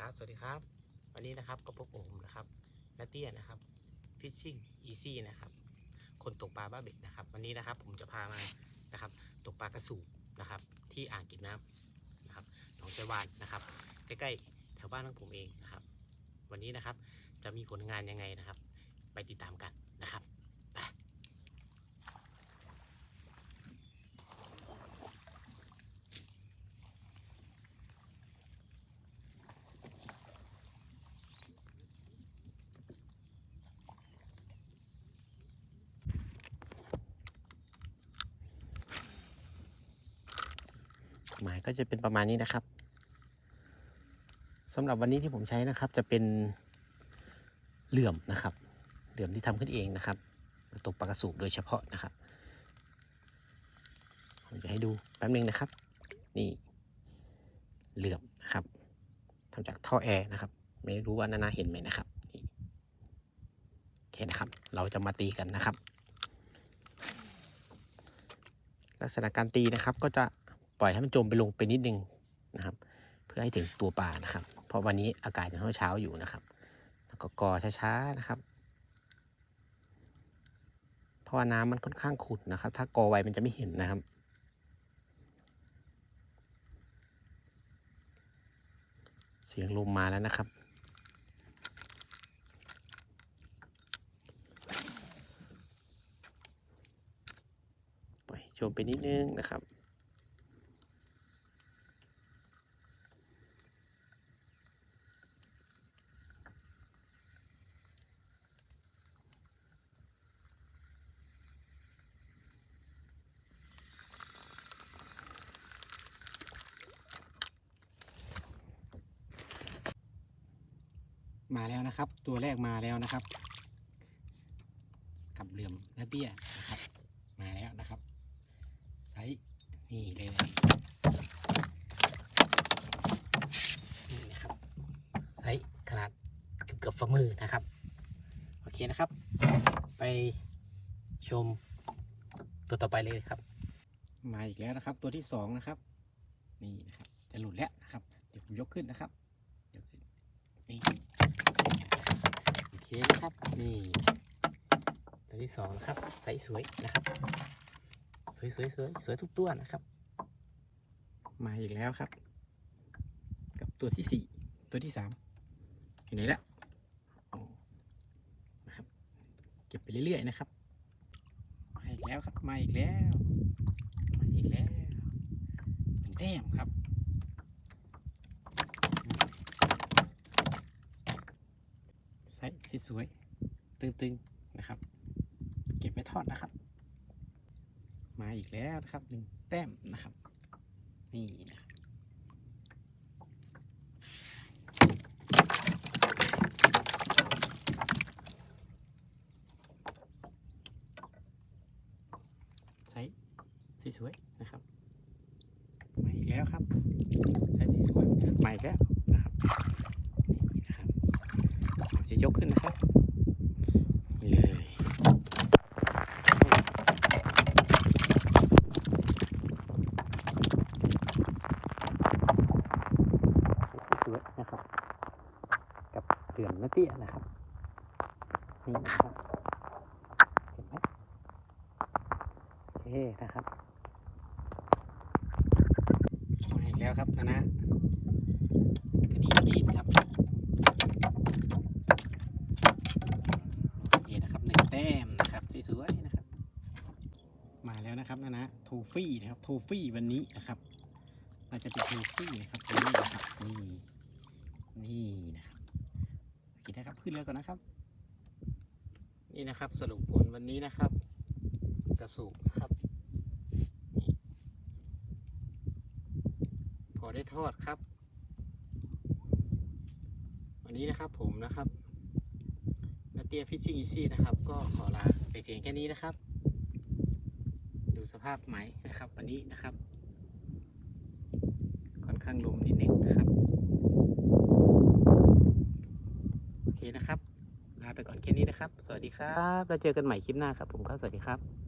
ครับ สวัสดีครับ วันนี้นะครับก็พบผมนะครับนาเตี้ยนะครับ Fishing Easy นะครับ คนตกปลาบ้าเบ็ดนะครับ วันนี้นะครับผมจะพามานะครับ ตกปลากระสูบนะครับ ที่อ่างเก็บน้ำนะครับหนองไชวานนะครับ ใกล้ๆแถวบ้านของผมเองนะครับ วันนี้นะครับจะมีผลงานยังไงนะครับ ไปติดตามกันนะครับ หมายก็จะเป็นประมาณนี้นะครับสำหรับวันนี้ที่ผมใช้นะครับ จะเป็นเหลื่อมนะครับ เหลื่อมที่ทำขึ้นเองนะครับตกปลากระสูบโดยเฉพาะนะครับ ผมจะให้ดูแป๊บนึงนะครับ นี่เหลื่อมนะครับทำจากท่อแอร์นะครับ ไม่รู้ว่านานาเห็นไหมนะครับนี่โอเคนะครับ เราจะมาตีกันนะครับ ลักษณะการตีนะครับก็จะ ปล่อยให้มันจมไปลงไปนิดนึงนะครับ เพื่อให้ถึงตัวปลานะครับ เพราะวันนี้อากาศยังเช้าอยู่นะครับ แล้วก็กอช้าๆนะครับ เพราะว่าน้ำมันค่อนข้างขุ่นนะครับ ถ้ากอไวมันจะไม่เห็นนะครับเสียงลมมาแล้วนะครับ ปล่อยชมไปนิดนึงนะครับ มาแล้วนะครับ ตัวแรกมาแล้วนะครับ กับเหลื่อมและเตี้ยนะครับ มาแล้วนะครับไซส์นี่เลยนี่นะครับไซส์ขนาดเกือบเกือบฝ่ามือนะครับ โอเคนะครับ ไปชมตัวต่อไปเลยครับ มาอีกแล้วนะครับ ตัวที่สองนะครับ นี่นะครับ จะหลุดแล้วนะครับ เดี๋ยวผมยกขึ้นนะครับยกขึ้นนี่ เคนะครับ นี่ ตัวที่สองนะครับไซส์สวยนะครับ สวยสวยสวยสวยทุกตัวนะครับ มาอีกแล้วครับ กับตัวที่สี่ตัวที่สามอยู่ไหนละนะครับ เก็บไปเรื่อยๆนะครับ มาอีกแล้วครับ มาอีกแล้ว มาอีกแล้วเป็นแต้มครับ ไซ ส์สวยๆตึงๆนะครับ เก็บไว้ทอดนะครับ มาอีกแล้วนะครับหนึ่งแต้มนะครับ นี่นะครับใช้สีสวยนะครับมาอีกแล้วครับใช้สีสวยนะครับมาอีกแล้วนะครับ จะยกขึ้นนะครับนี่เลยสวยนะครับ กับเหลื่อมนาเตี้ยนะครับ นี่นะครับ เห็นไหมโอเคนะครับมาอีกแล้วครับนะนะกระดีจีนครับโอเคนะครับหนึ่งแต้มนะครับสวยๆนะครับ มาแล้วนะครับนะนะโท ฟี่นะครับโทฟี่วันนี้นะครับอาจจะเป็นโทฟี่นะครับวันนี้นะครับนี่นี่นะครับโอเคนะครับขึ้นเรือก่อนนะครับ นี่นะครับสรุปผลวันนี้นะครับ กระสูบนะครับ พอได้ทอดครับ วันนี้นะครับผมนะครับนาเตียฟิชชิ่งอีซี่นะครับ ก็ขอลาไปเพียงแค่นี้นะครับ สภาพไหมนะครับ วันนี้นะครับ ค่อนข้างลมนิดนึงนะครับโอเคนะครับลาไปก่อนแค่นี้นะครับ สวัสดีครับ แล้วเจอกันใหม่คลิปหน้าครับผมครับสวัสดีครับ